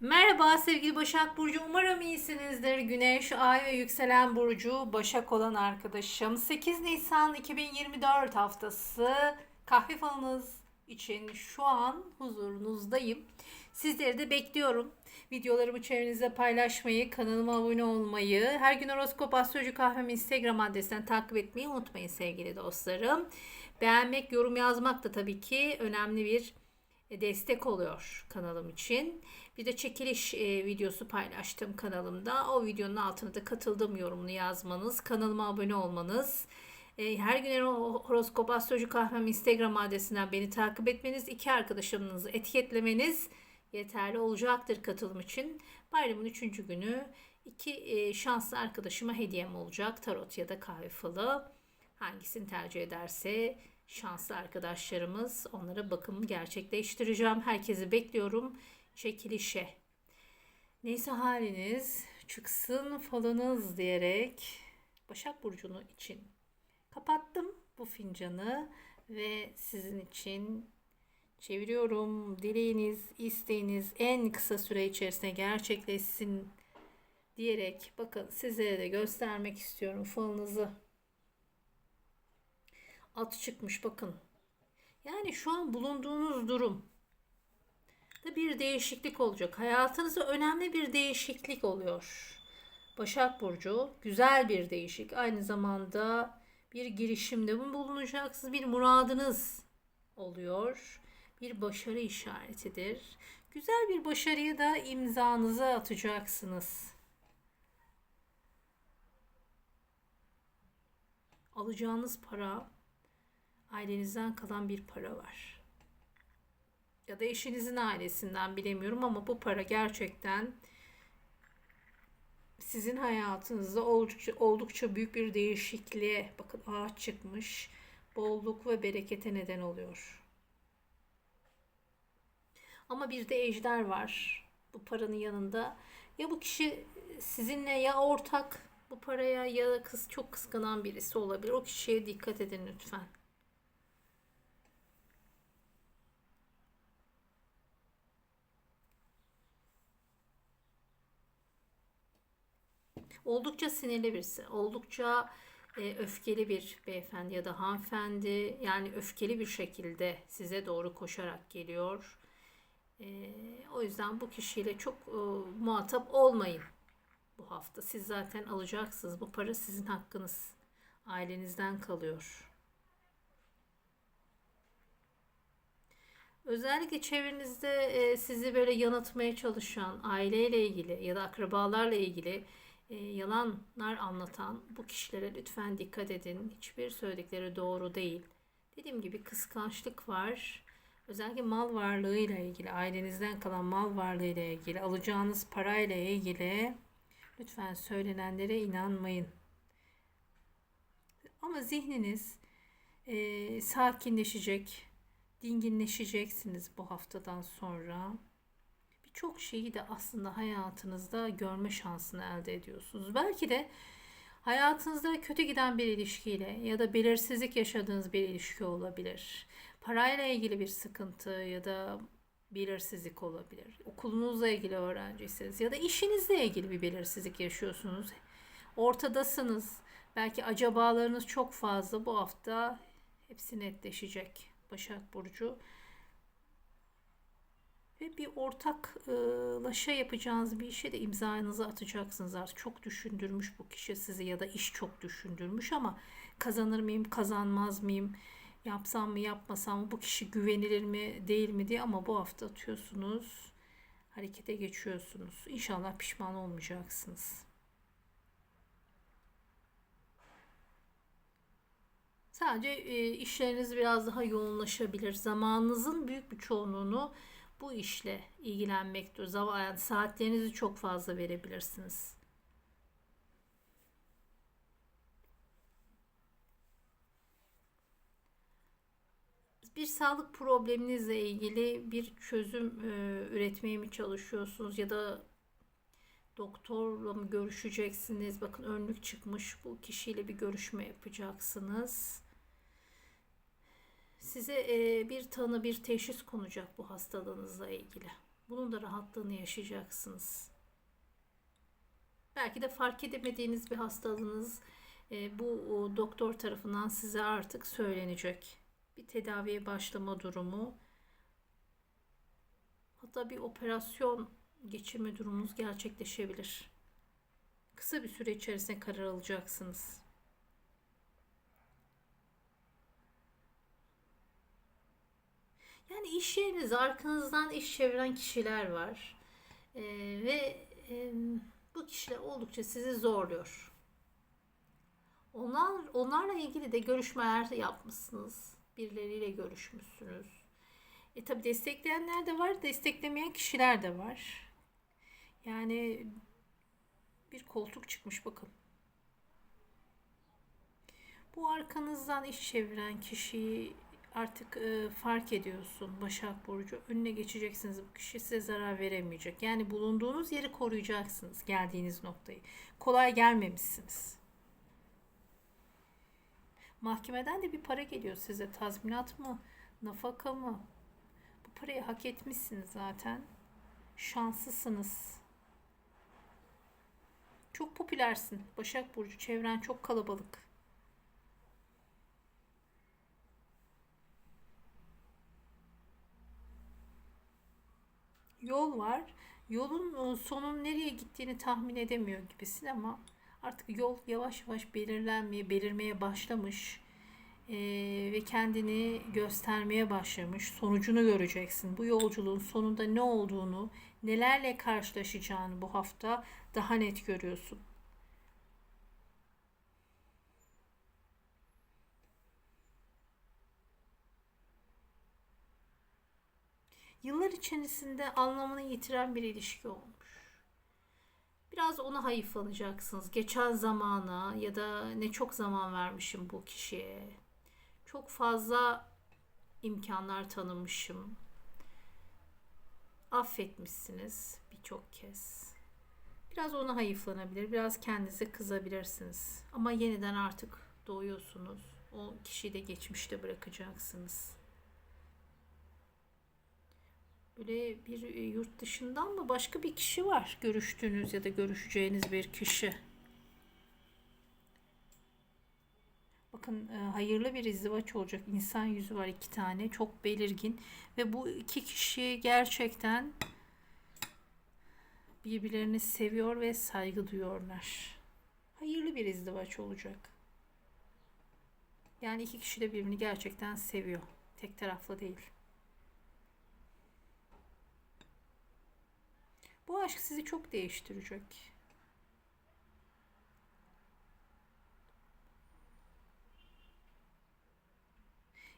Merhaba sevgili Başak Burcu. Umarım iyisinizdir. Güneş, Ay ve yükselen Burcu Başak olan arkadaşım. 8 Nisan 2024 haftası kahve falınız için şu an huzurunuzdayım. Sizleri de bekliyorum. Videolarımı çevrenizde paylaşmayı, kanalıma abone olmayı, her gün horoskop astroloji kahvemi Instagram adresinden takip etmeyi unutmayın sevgili dostlarım. Beğenmek, yorum yazmak da tabii ki önemli bir destek oluyor kanalım için. Bir de çekiliş e, videosu paylaştım kanalımda. O videonun altına da katıldığım yorumunu yazmanız, kanalıma abone olmanız, e, her gün Horo- horoskop astroloji kahvem Instagram adresinden beni takip etmeniz, iki arkadaşımızı etiketlemeniz yeterli olacaktır katılım için. Bayramın üçüncü günü iki e, şanslı arkadaşıma hediyem olacak. Tarot ya da kahve falı. Hangisini tercih ederse şanslı arkadaşlarımız onlara bakım gerçekleştireceğim. Herkesi bekliyorum çekilişe. Neyse haliniz çıksın falınız diyerek Başak Burcu'nu için kapattım bu fincanı ve sizin için çeviriyorum. Dileğiniz, isteğiniz en kısa süre içerisinde gerçekleşsin diyerek bakın sizlere de göstermek istiyorum falınızı. At çıkmış bakın. Yani şu an bulunduğunuz durum da bir değişiklik olacak. Hayatınızda önemli bir değişiklik oluyor. Başak Burcu güzel bir değişik. Aynı zamanda bir girişimde mi bulunacaksınız? Bir muradınız oluyor. Bir başarı işaretidir. Güzel bir başarıya da imzanızı atacaksınız. Alacağınız para ailenizden kalan bir para var. Ya da eşinizin ailesinden bilemiyorum ama bu para gerçekten sizin hayatınızda oldukça, oldukça büyük bir değişikliğe bakın ağaç çıkmış bolluk ve berekete neden oluyor. Ama bir de ejder var bu paranın yanında. Ya bu kişi sizinle ya ortak bu paraya ya kız çok kıskanan birisi olabilir. O kişiye dikkat edin lütfen. Oldukça sinirli birisi, oldukça e, öfkeli bir beyefendi ya da hanımefendi yani öfkeli bir şekilde size doğru koşarak geliyor. E, o yüzden bu kişiyle çok e, muhatap olmayın bu hafta. Siz zaten alacaksınız. Bu para sizin hakkınız. Ailenizden kalıyor. Özellikle çevrenizde e, sizi böyle yanıltmaya çalışan aileyle ilgili ya da akrabalarla ilgili e, yalanlar anlatan bu kişilere lütfen dikkat edin. Hiçbir söyledikleri doğru değil. Dediğim gibi kıskançlık var. Özellikle mal varlığıyla ilgili, ailenizden kalan mal varlığıyla ilgili, alacağınız parayla ilgili lütfen söylenenlere inanmayın. Ama zihniniz e, sakinleşecek, dinginleşeceksiniz bu haftadan sonra birçok şeyi de aslında hayatınızda görme şansını elde ediyorsunuz. Belki de hayatınızda kötü giden bir ilişkiyle ya da belirsizlik yaşadığınız bir ilişki olabilir. Parayla ilgili bir sıkıntı ya da belirsizlik olabilir. Okulunuzla ilgili öğrenciyseniz ya da işinizle ilgili bir belirsizlik yaşıyorsunuz. Ortadasınız. Belki acabalarınız çok fazla. Bu hafta hepsi netleşecek. Başak Burcu ve bir ortaklaşa yapacağınız bir işe de imzanızı atacaksınız artık. Çok düşündürmüş bu kişi sizi ya da iş çok düşündürmüş ama kazanır mıyım, kazanmaz mıyım, yapsam mı, yapmasam mı, bu kişi güvenilir mi, değil mi diye ama bu hafta atıyorsunuz, harekete geçiyorsunuz. İnşallah pişman olmayacaksınız. Sadece işleriniz biraz daha yoğunlaşabilir. Zamanınızın büyük bir çoğunluğunu bu işle ilgilenmektir. Zaman, yani saatlerinizi çok fazla verebilirsiniz. Bir sağlık probleminizle ilgili bir çözüm e, üretmeye mi çalışıyorsunuz ya da doktorla mı görüşeceksiniz? Bakın önlük çıkmış. Bu kişiyle bir görüşme yapacaksınız. Size e, bir tanı, bir teşhis konacak bu hastalığınızla ilgili. Bunun da rahatlığını yaşayacaksınız. Belki de fark edemediğiniz bir hastalığınız e, bu o, doktor tarafından size artık söylenecek. Bir tedaviye başlama durumu. Hatta bir operasyon geçirme durumunuz gerçekleşebilir. Kısa bir süre içerisinde karar alacaksınız. Yani iş yeriniz arkanızdan iş çeviren kişiler var. Ee, ve e, bu kişiler oldukça sizi zorluyor. Onlar, onlarla ilgili de görüşmeler yapmışsınız. Birileriyle görüşmüşsünüz. E tabi destekleyenler de var, desteklemeyen kişiler de var. Yani bir koltuk çıkmış bakın. Bu arkanızdan iş çeviren kişiyi artık e, fark ediyorsun Başak Burcu. Önüne geçeceksiniz. Bu kişi size zarar veremeyecek. Yani bulunduğunuz yeri koruyacaksınız. Geldiğiniz noktayı. Kolay gelmemişsiniz. Mahkemeden de bir para geliyor size. Tazminat mı? Nafaka mı? Bu parayı hak etmişsiniz zaten. Şanslısınız. Çok popülersin. Başak Burcu. Çevren çok kalabalık. Yol var. Yolun e, sonun nereye gittiğini tahmin edemiyor gibisin ama artık yol yavaş yavaş belirlenmeye, belirmeye başlamış Ee, ve kendini göstermeye başlamış. Sonucunu göreceksin. Bu yolculuğun sonunda ne olduğunu, nelerle karşılaşacağını bu hafta daha net görüyorsun. Yıllar içerisinde anlamını yitiren bir ilişki olmuş. Biraz ona hayıflanacaksınız. Geçen zamana ya da ne çok zaman vermişim bu kişiye. Çok fazla imkanlar tanımışım. Affetmişsiniz birçok kez. Biraz ona hayıflanabilir, biraz kendinize kızabilirsiniz. Ama yeniden artık doğuyorsunuz. O kişiyi de geçmişte bırakacaksınız. Böyle bir e, yurt dışından mı başka bir kişi var görüştüğünüz ya da görüşeceğiniz bir kişi. Bakın e, hayırlı bir izdivaç olacak. İnsan yüzü var iki tane. Çok belirgin. Ve bu iki kişi gerçekten birbirlerini seviyor ve saygı duyuyorlar. Hayırlı bir izdivaç olacak. Yani iki kişi de birbirini gerçekten seviyor. Tek taraflı değil. Bu aşk sizi çok değiştirecek.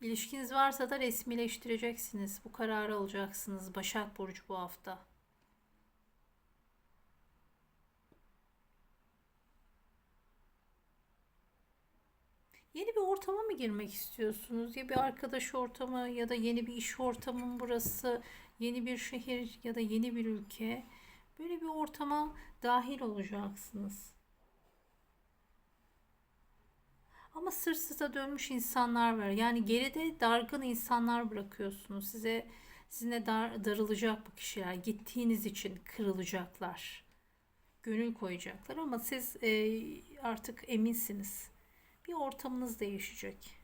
İlişkiniz varsa da resmileştireceksiniz. Bu kararı alacaksınız Başak Burcu bu hafta. Yeni bir ortama mı girmek istiyorsunuz? Ya bir arkadaş ortamı ya da yeni bir iş ortamı mı burası? Yeni bir şehir ya da yeni bir ülke. Böyle bir ortama dahil olacaksınız. Ama sırsıza dönmüş insanlar var. Yani geride dargın insanlar bırakıyorsunuz. Size sizinle dar, darılacak bu kişiler. Gittiğiniz için kırılacaklar. Gönül koyacaklar ama siz e, artık eminsiniz. Bir ortamınız değişecek.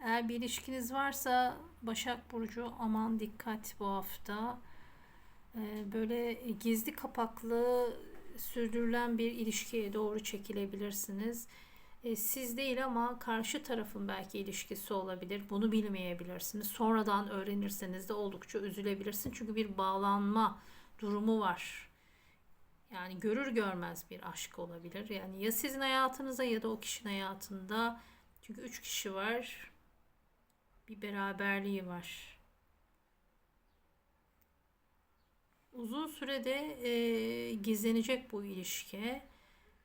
Eğer bir ilişkiniz varsa Başak Burcu aman dikkat bu hafta. Ee, böyle gizli kapaklı sürdürülen bir ilişkiye doğru çekilebilirsiniz. Ee, siz değil ama karşı tarafın belki ilişkisi olabilir. Bunu bilmeyebilirsiniz. Sonradan öğrenirseniz de oldukça üzülebilirsin. Çünkü bir bağlanma durumu var. Yani görür görmez bir aşk olabilir. Yani ya sizin hayatınıza ya da o kişinin hayatında. Çünkü üç kişi var bir beraberliği var. Uzun sürede e, gizlenecek bu ilişki.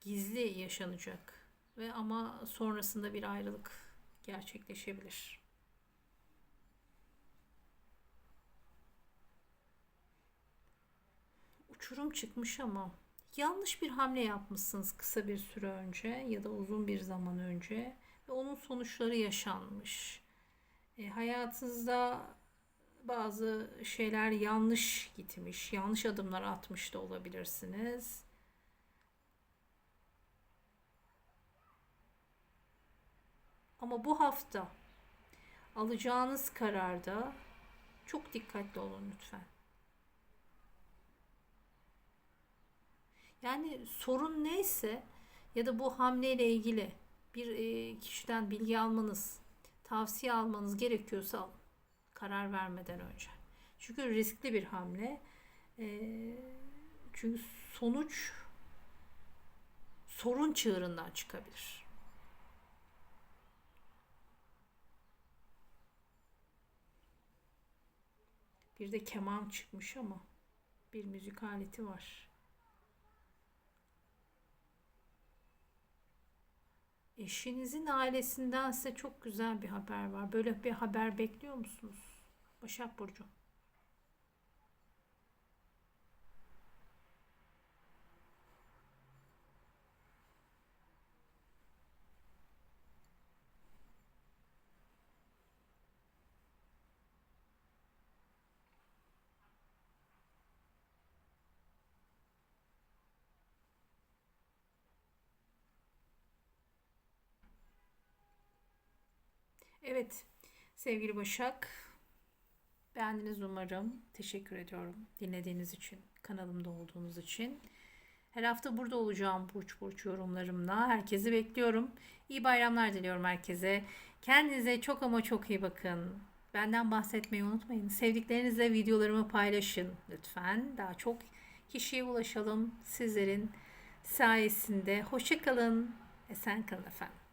Gizli yaşanacak. Ve ama sonrasında bir ayrılık gerçekleşebilir. Uçurum çıkmış ama yanlış bir hamle yapmışsınız kısa bir süre önce ya da uzun bir zaman önce ve onun sonuçları yaşanmış. E, hayatınızda bazı şeyler yanlış gitmiş, yanlış adımlar atmış da olabilirsiniz. Ama bu hafta alacağınız kararda çok dikkatli olun lütfen. Yani sorun neyse ya da bu hamleyle ilgili bir e, kişiden bilgi almanız, tavsiye almanız gerekiyorsa alın. Karar vermeden önce. Çünkü riskli bir hamle. E, çünkü sonuç sorun çığırından çıkabilir. Bir de keman çıkmış ama bir müzik aleti var. Eşinizin ailesinden size çok güzel bir haber var. Böyle bir haber bekliyor musunuz? Başak Burcu. Evet sevgili Başak beğendiniz umarım. Teşekkür ediyorum dinlediğiniz için, kanalımda olduğunuz için. Her hafta burada olacağım burç burç yorumlarımla. Herkesi bekliyorum. İyi bayramlar diliyorum herkese. Kendinize çok ama çok iyi bakın. Benden bahsetmeyi unutmayın. Sevdiklerinizle videolarımı paylaşın lütfen. Daha çok kişiye ulaşalım sizlerin sayesinde. Hoşçakalın. Esen kalın efendim.